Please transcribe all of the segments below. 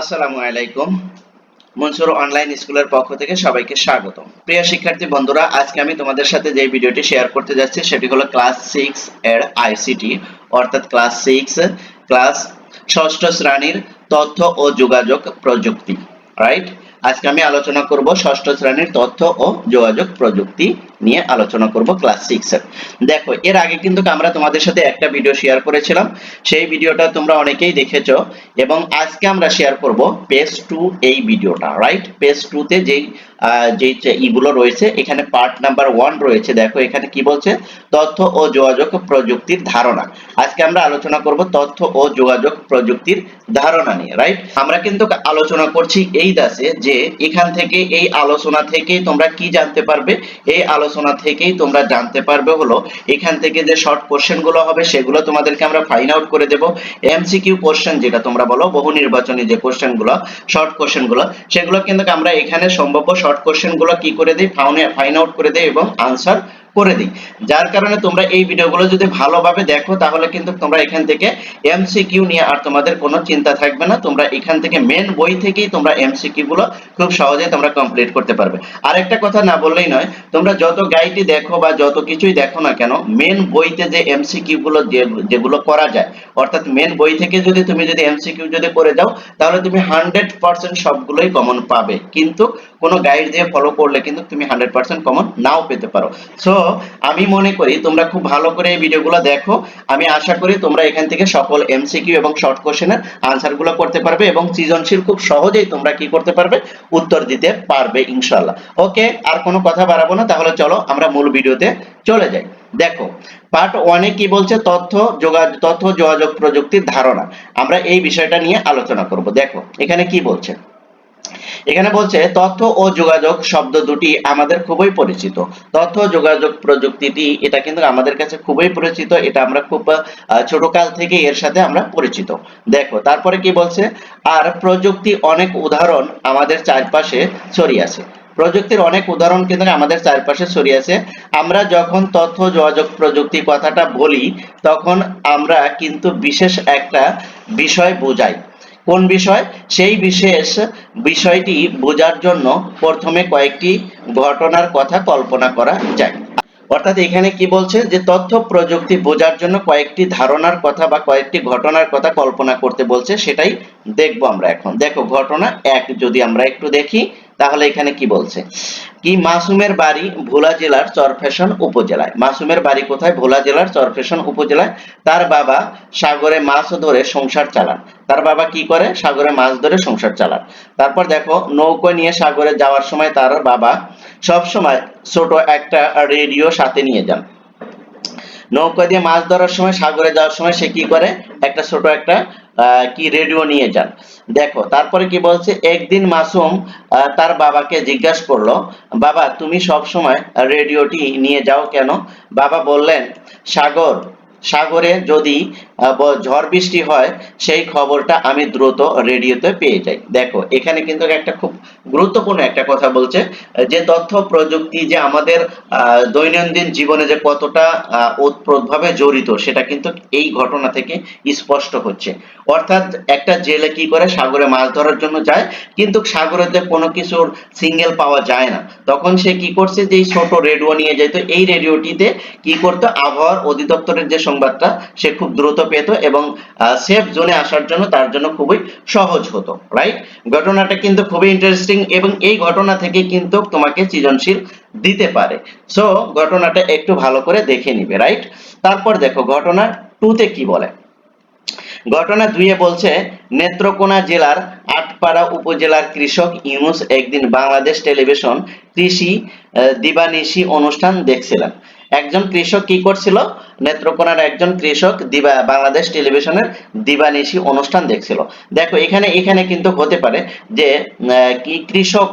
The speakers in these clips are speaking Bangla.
আসসালামু আলাইকুম। মনসুর অনলাইন স্কুলের পক্ষ থেকে সবাইকে স্বাগত প্রিয় শিক্ষার্থী বন্ধুরা, আজকে আমি তোমাদের সাথে যে ভিডিওটি শেয়ার করতে যাচ্ছি, সেটি হলো ক্লাস সিক্স এর আইসিটি অর্থাৎ ক্লাস সিক্স ক্লাস ষষ্ঠ শ্রেণির তথ্য ও যোগাযোগ প্রযুক্তি। রাইট আজকে আমি আলোচনা করব ষষ্ঠ শ্রেণির তথ্য ও যোগাযোগ প্রযুক্তি নিয়ে আলোচনা করব ক্লাস সিক্স এর। দেখো, এর আগে কিন্তু আমরা তোমাদের সাথে একটা ভিডিও শেয়ার করেছিলাম। সেই ভিডিওটা তোমরা অনেকেই দেখেছ এবং আজকে আমরা শেয়ার করব পেজ টু এই ভিডিওটা রাইট পেজ টু তে যেই যে ইগুলো রয়েছে, এখানে পার্ট নাম্বার ওয়ান রয়েছে। দেখো, এখানে কি বলছে? তথ্য ও যোগাযোগ প্রযুক্তির ধারণা। আজকে আমরা আলোচনা করব তথ্য ও যোগাযোগ প্রযুক্তির ধারণা নিয়ে রাইট আমরা কিন্তু আলোচনা করছি এই দাসে যে এখান থেকে, এই আলোচনা থেকে তোমরা কি জানতে পারবে? এই আলোচনা থেকেই তোমরা জানতে পারবে হলো, এখান থেকে যে শর্ট কোশ্চেনগুলো হবে সেগুলো তোমাদেরকে আমরা ফাইন আউট করে দেব। এমসিকিউ কোশ্চেন যেটা তোমরা বলো, বহু নির্বাচনী যে কোশ্চেনগুলো শর্ট কোশ্চেনগুলো, সেগুলো কিন্তু আমরা এখানে সম্ভাব্য শর্ট কোশ্চেনগুলো কি করে দিই ফাইন আউট করে দিই এবং আনসার করে দিই। যার কারণে তোমরা এই ভিডিওগুলো যদি ভালোভাবে দেখো, তাহলে কিন্তু তোমরা এখান থেকে এমসিকিউ নিয়ে আর তোমাদের কোনো চিন্তা থাকবে না। তোমরা এখান থেকে মেন বই থেকেই তোমরা এমসিকিউ গুলো খুব সহজে তোমরা কমপ্লিট করতে পারবে। আর একটা কথা না বললেই নয়, তোমরা যত গাইডই দেখো বা যত কিছুই দেখো না কেন মেন বইতে যে এমসিকিউ গুলো যেগুলো করা যায় অর্থাৎ মেন বই থেকে যদি তুমি যদি এমসিকিউ যদি করে যাও, তাহলে তুমি হান্ড্রেড পার্সেন্ট সবগুলোই কমন পাবে। কিন্তু কোনো গাইড দিয়ে ফলো করলে কিন্তু তুমি হান্ড্রেড পার্সেন্ট কমন নাও পেতে পারো। সো আমি মনে করি তোমরা খুব ভালো করে এই ভিডিওগুলো দেখো। আমি আশা করি তোমরা এখান থেকে সকল এমসিকিউ এবং শর্ট কোশ্চেনের আনসারগুলো করতে পারবে এবং সৃজনশীল খুব সহজেই তোমরা কি করতে পারবে? উত্তর দিতে পারবে, ইনশাআল্লাহ। ওকে আর কোনো কথা বাড়াবো না, তাহলে চলো আমরা মূল ভিডিওতে চলে যাই। দেখো পার্ট ওয়ানে কি বলছে? তথ্য যোগাযোগ তথ্য যোগাযোগ প্রযুক্তির ধারণা। আমরা এই বিষয়টা নিয়ে আলোচনা করব। দেখো, এখানে কি বলছে? এখানে বলছে, তথ্য ও যোগাযোগ শব্দ দুটি আমাদের খুবই পরিচিত। তথ্য যোগাযোগ প্রযুক্তিটি, এটা কিন্তু আমাদের কাছে খুবই পরিচিত, এটা আমরা খুব ছোটকাল থেকে এর সাথে আমরা পরিচিত। দেখো, তারপরে কি বলছে? আর প্রযুক্তি অনেক উদাহরণ আমাদের চারপাশে ছড়িয়ে আছে। প্রযুক্তির অনেক উদাহরণ কিন্তু আমাদের চারপাশে ছড়িয়ে আছে। আমরা যখন তথ্য, যোগাযোগ, প্রযুক্তি কথাটা বলি, তখন আমরা কিন্তু বিশেষ একটা বিষয় বোঝাই। কোন বিষয়? সেই বিশেষ বিষয়টি বোঝার জন্য প্রথমে কয়েকটি ঘটনার কথা কল্পনা করা যায়। অর্থাৎ এখানে কি বলছে? যে তথ্য, প্রযুক্তি বোঝার জন্য কয়েকটি ধারণার কথা বা কয়েকটি ঘটনার কথা কল্পনা করতে বলছে, সেটাই দেখব আমরা এখন। দেখো, ঘটনা এক যদি আমরা একটু দেখি তাহলে এখানে কি বলছে? কি মাসুমের বাড়ি ভোলা জেলার চরফ্যাশন উপজেলায়। মাসুমের বাড়ি কোথায়? ভোলা জেলার চরফ্যাশন উপজেলায়। তার বাবা সাগরে মাছ ধরে সংসার চালান। তার বাবা কি করে? সাগরে মাছ ধরে সংসার চালান। তারপর দেখো, নৌকো নিয়ে সাগরে যাওয়ার সময় তার বাবা সব সময় ছোট একটা রেডিও সাথে নিয়ে যান। নৌকা দিয়ে মাছ ধরার সময়, সাগরে যাওয়ার সময় সে কি করে? একটা ছোট একটা কি রেডিও নিয়ে যান। দেখো, তারপরে কি বলছে? একদিন মাসুম তার বাবাকে জিজ্ঞাসা করল, বাবা, তুমি সব সময় রেডিওটি নিয়ে যাও কেন? বাবা বললেন, সাগর সাগরে যদি ঝড় বৃষ্টি হয়, সেই খবরটা আমি দ্রুত রেডিওতে পেয়ে যাই। দেখো, এখানে কিন্তু একটা খুব গুরুত্বপূর্ণ একটা কথা বলছে, যে তথ্য প্রযুক্তি যে আমাদের দৈনন্দিন জীবনে যে কতটা ওতপ্রোতভাবে জড়িত, সেটা কিন্তু এই ঘটনা থেকে স্পষ্ট হচ্ছে। অর্থাৎ একটা জেলে কি করে, সাগরে মাছ ধরার জন্য যায়, কিন্তু সাগরেতে কোনো কিছুর সিঙ্গেল পাওয়া যায় না। তখন সে কি করছে, যে ছোট রেডিও নিয়ে যেত এই রেডিওটিতে কি করতো, আবহাওয়ার অধিদপ্তরের যে সংবাদটা সে খুব দ্রুত পেত এবং সেফ জোনে আসার জন্য তার জন্য খুবই সহজ হতো রাইট ঘটনাটা কিন্তু খুবই ইন্টারেস্টিং এবং এই ঘটনা থেকে কিন্তু তোমাকে সৃজনশীল দিতে পারে। সো ঘটনাটা একটু ভালো করে দেখে নিবে রাইট তারপর দেখো ঘটনা টুতে কি বলে? ঘটনা দুইয়ে বলছে, নেত্রকোনা জেলার আটপাড়া উপজেলার কৃষক ইউনুস একদিন বাংলাদেশ টেলিভিশন কৃষি দিবানিশি অনুষ্ঠান দেখছিলেন। একজন কৃষক কি করছিল? নেত্রকোনার একজন কৃষক দিবা, বাংলাদেশ টেলিভিশনের দিবানিশি অনুষ্ঠান দেখছিল। দেখো, এখানে এখানে কিন্তু হতে পারে যে কি কৃষক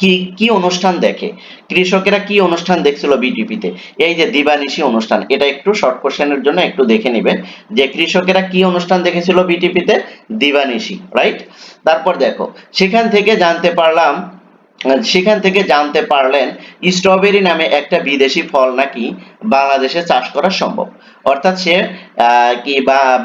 কি কি অনুষ্ঠান দেখে? কৃষকেরা কি অনুষ্ঠান দেখছিল বিটিপিতে এই যে দিবানিশি অনুষ্ঠান, এটা একটু শর্ট কোশ্চেনের জন্য একটু দেখে নেবেন যে কৃষকেরা কি অনুষ্ঠান দেখেছিল বিটিপিতে দিবানিশি রাইট তারপর দেখো, সেখান থেকে জানতে পারলাম সেখান থেকে জানতে পারলেন স্ট্রবেরি নামে একটা বিদেশি ফল নাকি বাংলাদেশে চাষ করা সম্ভব। অর্থাৎ সে কি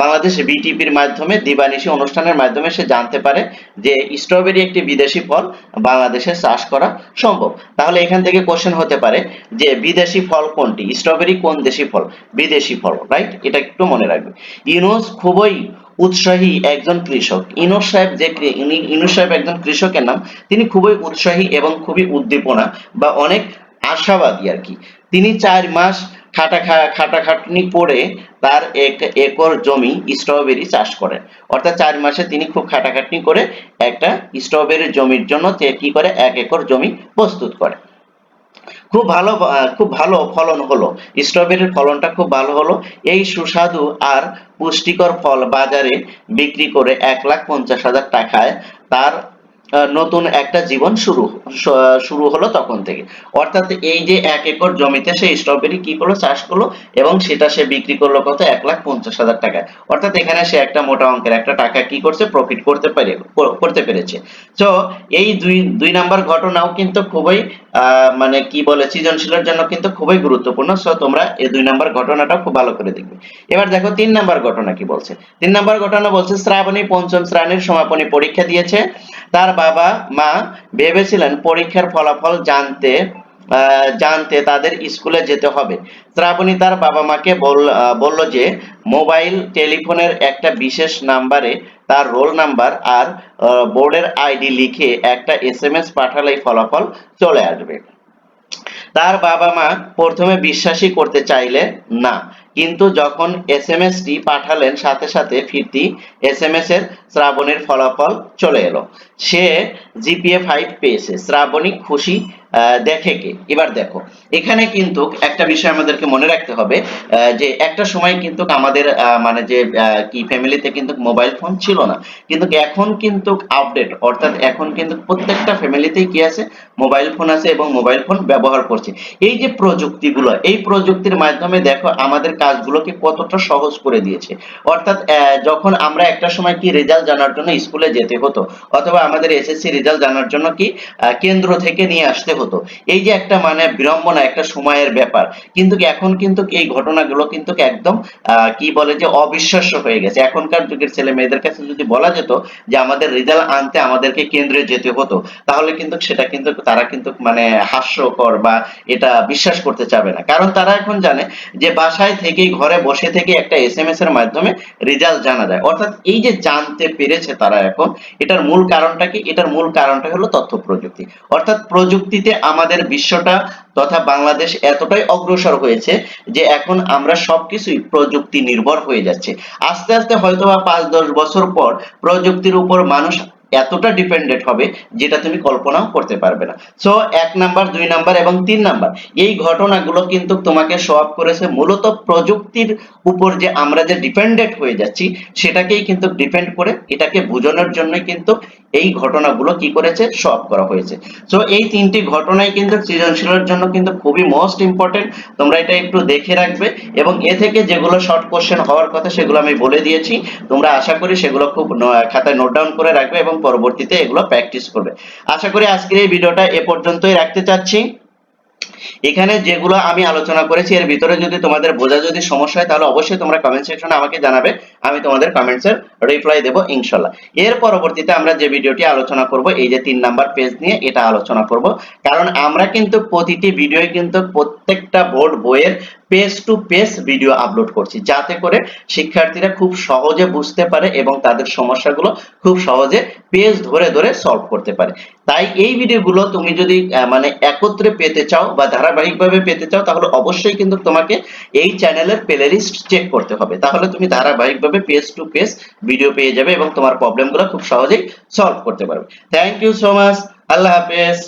বাংলাদেশে বিটিপির মাধ্যমে, দিবানিশি অনুষ্ঠানের মাধ্যমে সে জানতে পারে যে স্ট্রবেরি একটি বিদেশি ফল বাংলাদেশে চাষ করা সম্ভব। তাহলে এখান থেকে কোশ্চেন হতে পারে যে বিদেশি ফল কোনটি? স্ট্রবেরি কোন দেশি ফল? বিদেশি ফল রাইট এটা একটু মনে রাখবে। ইউনুস খুবই উৎসাহী একজন কৃষক। ইনুস সাহেব যে কৃ- সাহেব একজন কৃষকের নাম, তিনি খুবই উৎসাহী এবং খুবই উদ্দীপনা বা অনেক আশাবাদী আর কি। তিনি চার মাস খাটা খাটাখাটনি করে তার এক একর জমি স্ট্রবেরি চাষ করেন। অর্থাৎ চার মাসে তিনি খুব খাটাখাটনি করে একটা স্ট্রবেরি জমির জন্য কি করে? এক একর জমি প্রস্তুত করে খুব ভালো খুব ভালো ফলন হলো। স্ট্রবেরির ফলনটা খুব ভালো হলো। এই সুস্বাদু আর পুষ্টিকর ফল বাজারে বিক্রি করে এক লাখ পঞ্চাশ হাজার টাকায় তার নতুন একটা জীবন শুরু শুরু হলো তখন থেকে। অর্থাৎ এই যে এক একর জমিতে সে স্ট্রবেরি কি করল, চাষ করল এবং সেটা সে বিক্রি করল কত? এক লাখ পঞ্চাশ হাজার টাকায়। অর্থাৎ এখানে সে একটা মোটা অঙ্কের একটা টাকা কি করছে? প্রফিট করতে পারে করতে পেরেছে। তো এই দুই দুই নাম্বার ঘটনাও কিন্তু খুবই মানে কি বলে, সৃজনশীলের জন্য কিন্তু খুবই গুরুত্বপূর্ণ। সো তোমরা এই দুই নাম্বার ঘটনাটা খুব ভালো করে দেখবে। এবার দেখো, তিন নাম্বার ঘটনা কি বলছে? তিন নাম্বার ঘটনা বলছে, শ্রাবণী পঞ্চম শ্রেণির সমাপনী পরীক্ষা দিয়েছে। তার বাবা, মা ভেবেছিলেন পরীক্ষার ফলাফল জানতে জানতে তাদের স্কুলে যেতে হবে। শ্রাবণী তার বাবা মাকে বলল যে মোবাইল, টেলিফোনের একটা বিশেষ নাম্বারে তার রোল নাম্বার আর বোর্ডের আইডি লিখে একটা এসএমএস পাঠালেই ফলাফল চলে আসবে। তার বাবা মা প্রথমে বিশ্বাসই করতে চাইলে না, কিন্তু যখন এসএমএস টি পাঠালেন, সাথে সাথে ফিরতি এসএমএস এর শ্রাবণীর ফলাফল চলে এলো। সে জিপিএ ফাইভ পেয়েছে। শ্রাবণী খুশি দেখে কে? এবার দেখো, এখানে কিন্তু একটা বিষয় আমাদেরকে মনে রাখতে হবে যে একটা সময় কিন্তু আমাদের মানে যে কি ফ্যামিলিতে কিন্তু মোবাইল ফোন ছিল না। কিন্তু এখন কিন্তু আপডেট অর্থাৎ এখন কিন্তু প্রত্যেকটা ফ্যামিলিতেই কি আছে? মোবাইল ফোন আছে এবং মোবাইল ফোন ব্যবহার করছে। এই যে প্রযুক্তিগুলো, এই প্রযুক্তির মাধ্যমে দেখো আমাদের কাজগুলোকে কতটা সহজ করে দিয়েছে। অর্থাৎ যখন আমরা একটা সময় কি রেজাল্ট জানার জন্য স্কুলে যেতে হতো, অথবা আমাদের এসএসসি রেজাল্ট জানার জন্য কি কেন্দ্র থেকে নিয়ে আসতে হতো। এই যে একটা মানে বিড়ম্বনা, একটা সময়ের ব্যাপার, কিন্তু এখন কিন্তু এই ঘটনাগুলো কিন্তু একদম কি বলে যে অবিশ্বাস্য হয়ে গেছে। এখনকার যুগের ছেলে মেয়েদের কাছে যদি বলা যেত যে আমাদের রেজাল্ট আনতে আমাদেরকে কেন্দ্রে যেতে হতো, তাহলে কিন্তু সেটা কিন্তু তারা কিন্তু মানে হাস্যকর বা এটা বিশ্বাস করতে চাবে না। কারণ তারা এখন জানে যে বাসায় থেকেই, ঘরে বসে থেকে একটা এস এম এস এর মাধ্যমে রেজাল্ট জানা যায়। অর্থাৎ এই যে জানতে পেরেছে তারা এখন, এটার মূল কারণটা কি? এটার মূল কারণটা হলো তথ্য প্রযুক্তি। অর্থাৎ প্রযুক্তিতে আমাদের বিশ্বটা তথা বাংলাদেশ এতটাই অগ্রসর হয়েছে যে এখন আমরা সবকিছুই প্রযুক্তি নির্ভর হয়ে যাচ্ছে। আস্তে আস্তে হয়তোবা পাঁচ দশ বছর পর প্রযুক্তির উপর মানুষ এতটা ডিপেন্ডেন্ট হবে যেটা তুমি কল্পনাও করতে পারবে না। সো এক নাম্বার, দুই নাম্বার এবং তিন নাম্বার, এই ঘটনাগুলো কিন্তু তোমাকে আপ করেছে মূলত প্রযুক্তির উপর যে আমরা যে ডিপেন্ডেন্ট হয়ে যাচ্ছি, সেটাকেই কিন্তু ডিপেন্ড করে এটাকে বোঝানোর জন্য কিন্তু এই ঘটনাগুলো কি করেছে আপ করা হয়েছে। সো এই তিনটি ঘটনাই কিন্তু সৃজনশীলের জন্য কিন্তু খুবই মোস্ট ইম্পর্টেন্ট তোমরা এটা একটু দেখে রাখবে এবং এ থেকে যেগুলো শর্ট কোশ্চেন হওয়ার কথা, সেগুলো আমি বলে দিয়েছি। তোমরা আশা করি সেগুলো খুব খাতায় নোট ডাউন করে রাখবে এবং পরবর্তীতে এগুলো প্র্যাকটিস করবে। আশা করি আজকের এই ভিডিওটা এ পর্যন্তই রাখতে চাচ্ছি। এখানে যেগুলো আমি আলোচনা করেছি, এর ভিতরে যদি তোমাদের বোঝা যদি সমস্যা হয়, তাহলে অবশ্যই তোমরা কমেন্ট সেকশনে আমাকে জানাবে। আমি তোমাদের কমেন্টসের রিপ্লাই দেবো ইনশাল্লাহ এর পরবর্তীতে আমরা যে ভিডিওটি আলোচনা করব, এই যে তিন নাম্বার পেজ নিয়ে এটা আলোচনা করব। কারণ আমরা কিন্তু প্রতিটি ভিডিও কিন্তু প্রত্যেকটা বোর্ড বইয়ের page to page video upload করছি। যাতে করে শিক্ষার্থীরা খুব সহজে বুঝতে পারে এবং তাদের সমস্যাগুলো খুব সহজে পেজ ধরে ধরে সলভ করতে পারে। তাই এই ভিডিওগুলো তুমি যদি মানে একত্রে পেতে চাও বা ধারাবাহিকভাবে পেতে চাও, তাহলে অবশ্যই কিন্তু তোমাকে এই চ্যানেলের প্লেলিস্ট চেক করতে হবে। তাহলে তুমি ধারাবাহিকভাবে পেজ টু পেজ ভিডিও পেয়ে যাবে এবং তোমার প্রবলেমগুলো খুব সহজেই সলভ করতে পারবে। থ্যাংক ইউ সো মাচ আল্লাহ হাফেজ।